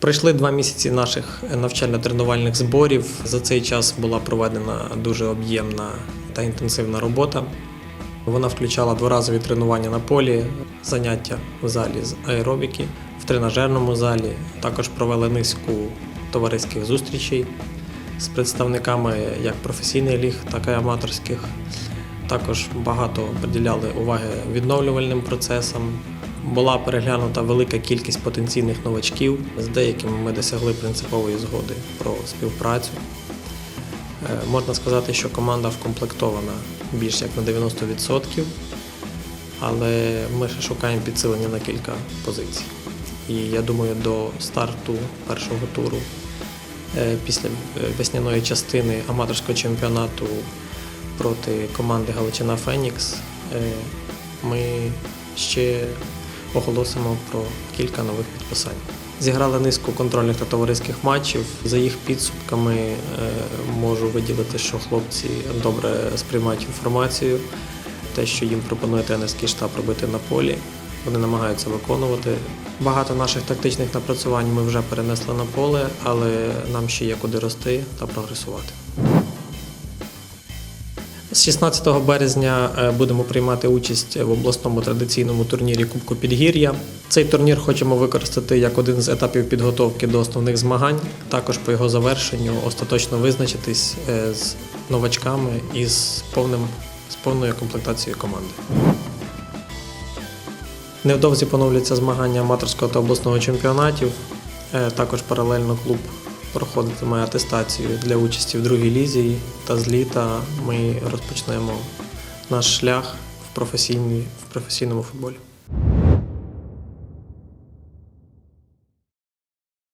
Пройшли два місяці наших навчально-тренувальних зборів. За цей час була проведена дуже об'ємна та інтенсивна робота. Вона включала дворазові тренування на полі, заняття в залі з аеробіки, в тренажерному залі. Також провели низку товариських зустрічей з представниками як професійних ліг, так і аматорських. Також багато приділяли уваги відновлювальним процесам. Була переглянута велика кількість потенційних новачків. З деякими ми досягли принципової згоди про співпрацю. Е, Можна сказати, що команда вкомплектована більш як на 90%, але ми ще шукаємо підсилення на кілька позицій. І я думаю, до старту першого туру е, після е, весняної частини аматорського чемпіонату проти команди Галичина Фенікс ми ще оголосимо про кілька нових підписань. Зіграли низку контрольних та товариських матчів. За їх підсумками е, можу виділити, що хлопці добре сприймають інформацію, те, що їм пропонує тренерський штаб робити на полі. Вони намагаються виконувати. Багато наших тактичних напрацювань ми вже перенесли на поле, але нам ще є куди рости та прогресувати. З 16 березня е, будемо приймати участь в обласному традиційному турнірі Кубку Підгір'я. Цей турнір хочемо використати як один з етапів підготовки до основних змагань. Також по його завершенню остаточно визначитись е, з новачками і з повним з повною комплектацією команди. Невдовзі поновляться змагання аматорського та обласного чемпіонатів. Е, Також паралельно клуб проходитиме атестацію для участі в другій лізі. Та з літа ми розпочнемо наш шлях в, професійному футболі.